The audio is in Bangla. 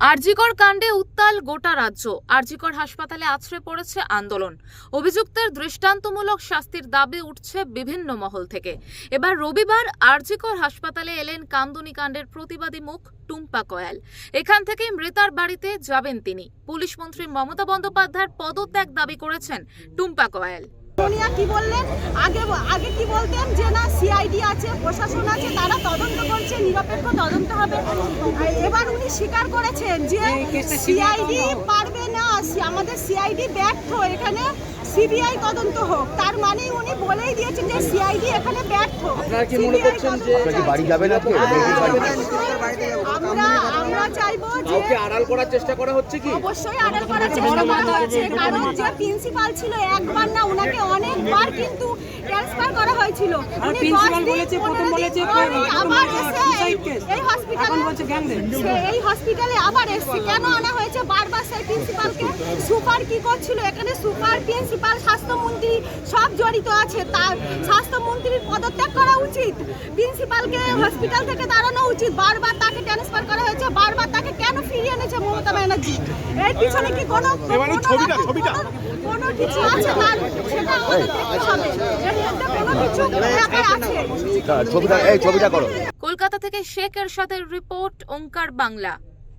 আরজিকর কাণ্ডে উত্তাল গোটা রাজ্য। আরজিকর হাসপাতালে আছড়ে পড়েছে আন্দোলন। অভিযুক্তের দৃষ্টান্তমূলক শাস্তির দাবি উঠছে বিভিন্ন মহল থেকে। এবার রবিবার আরজিকর হাসপাতালে এলেন কান্দুনি কাণ্ডের প্রতিবাদী মুখ টুম্পা কয়াল। এখান থেকেই মৃতার বাড়িতে যাবেন তিনি। পুলিশ মন্ত্রী মমতা বন্দ্যোপাধ্যায়ের পদত্যাগ দাবি করেছেন টুম্পা কয়াল। কি বললেন? আগে আগে কি বলতেন যে না সিআইডি আছে, প্রশাসন আছে নিরপেক্ষ তদন্ত হবে। এবার উনি স্বীকার করেছেন যে সিআইডি পারবে না আমাদের সিআইডি ব্যর্থ এখানে সিবিআই তদন্ত হোক। তার মানে উনি বলেই দিয়েছেন যে সিআইডি এখানে ব্যর্থ। মনে বাড়ি। যাবেন? আমরা আমরা চাইব যে আড়াল করার চেষ্টা করা হচ্ছে কি? অবশ্যই আড়াল করার চেষ্টা করা হয়েছে কারণ যে প্রিন্সিপাল ছিল একবার না ওনাকে অনেকবার কিন্তু ট্রান্সফার করা হয়েছিল। আর প্রিন্সিপাল বলেছে প্রথম বলেছে আবার এই হসপিটালে। এই হসপিটালে আবার এসছে। কেন আনা হয়েছে? বারবার সেই প্রিন্সিপালকে সুপার কি করছিল? এখানে সুপার প্রিন্সিপাল স্বাস্থ্যমন্ত্রী সব জড়িত আছে। তার স্বাস্থ্যমন্ত্রীর পদত্যাগ করা উচিত। প্রিন্সিপালকে হসপিটাল থেকে দাঁড়ানো উচিত। বারবার তাকে ট্রান্সফার করা হয়েছে বারবার ফিরিয়ে মমতা ব্যানার্জি। এর পিছনে কি কোনো কোনো ছবিটা, ছবিটা। কোনো- কিছু আছে? তার সেটা আমাদের দেখতে হবে। কোনো কিছু আছে? ছবিটা এই ছবিটা করো। কলকাতা থেকে শেখ এরশাদের রিপোর্ট ওঙ্কার বাংলা।